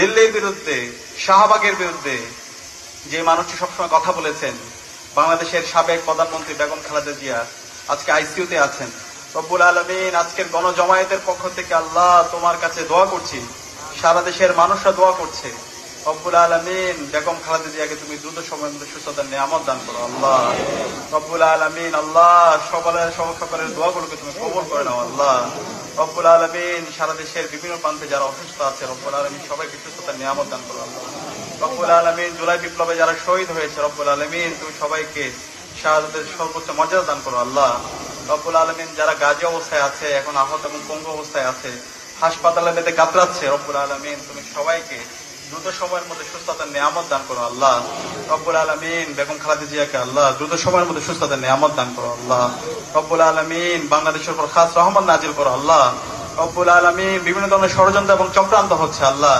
দিল্লির বিরুদ্ধে, শাহবাগের বিরুদ্ধে, যে মানুষটি সবসময় কথা বলেছেন, বাংলাদেশের সাবেক প্রধানমন্ত্রী বেগম খালেদা জিয়া, আজকে আইসিউতে আছেন। রব্বুল আলমিন, আজকের গণজমায়েতের পক্ষ থেকে আল্লাহ তোমার কাছে দোয়া করছি। সারা দেশের মানুষরা দোয়া করছে। রব্বুল আলমিন, বেগম খালেদা জিয়াকে তুমি দ্রুত সময়ের মধ্যে সুস্থতার নিয়ামত দান করো, আল্লাহ। রব্বুল আলমিন, আল্লাহ সকলের সকলের দোয়াগুলোকে তুমি কবল করে নাও, আল্লাহ। রব্বুল আলমিন, সারা দেশের বিভিন্ন প্রান্তে যারা অসুস্থ আছে, রব্বুল আলমিন সবাইকে সুস্থতার নিয়ামত দান করো, আল্লাহ। রব্বুল আলমিন, জুলাই বিপ্লবে যারা শহীদ হয়েছে, রব্বুল আলমিন, তুমি সবাইকে শাহাদাতের সর্বোচ্চ মর্যাদা দান করো, আল্লাহ। রব্বুল আলমিন যারা গাজী অবস্থায় আছে, এখন আহত এবং পঙ্গু অবস্থায় আছে, হাসপাতালে বেঁধে কাতরাচ্ছে, রব্বুল আলমিন, তুমি সবাইকে দ্রুত সময়ের মধ্যে সুস্থতার নিয়ামত দান করো, আল্লাহ। রব্বুল আলমিন, বেগম খালাদি জিয়াকে আল্লাহ, দ্রুত সময়ের মধ্যে সুস্থতার নিয়ামত দান করো, আল্লাহ। রব্বুল আলমিন, বাংলাদেশের উপর খাস রহমান নাজির করো, আল্লাহ। রব্বুল আলমিন, বিভিন্ন ধরনের ষড়যন্ত্র এবং চক্রান্ত হচ্ছে, আল্লাহ।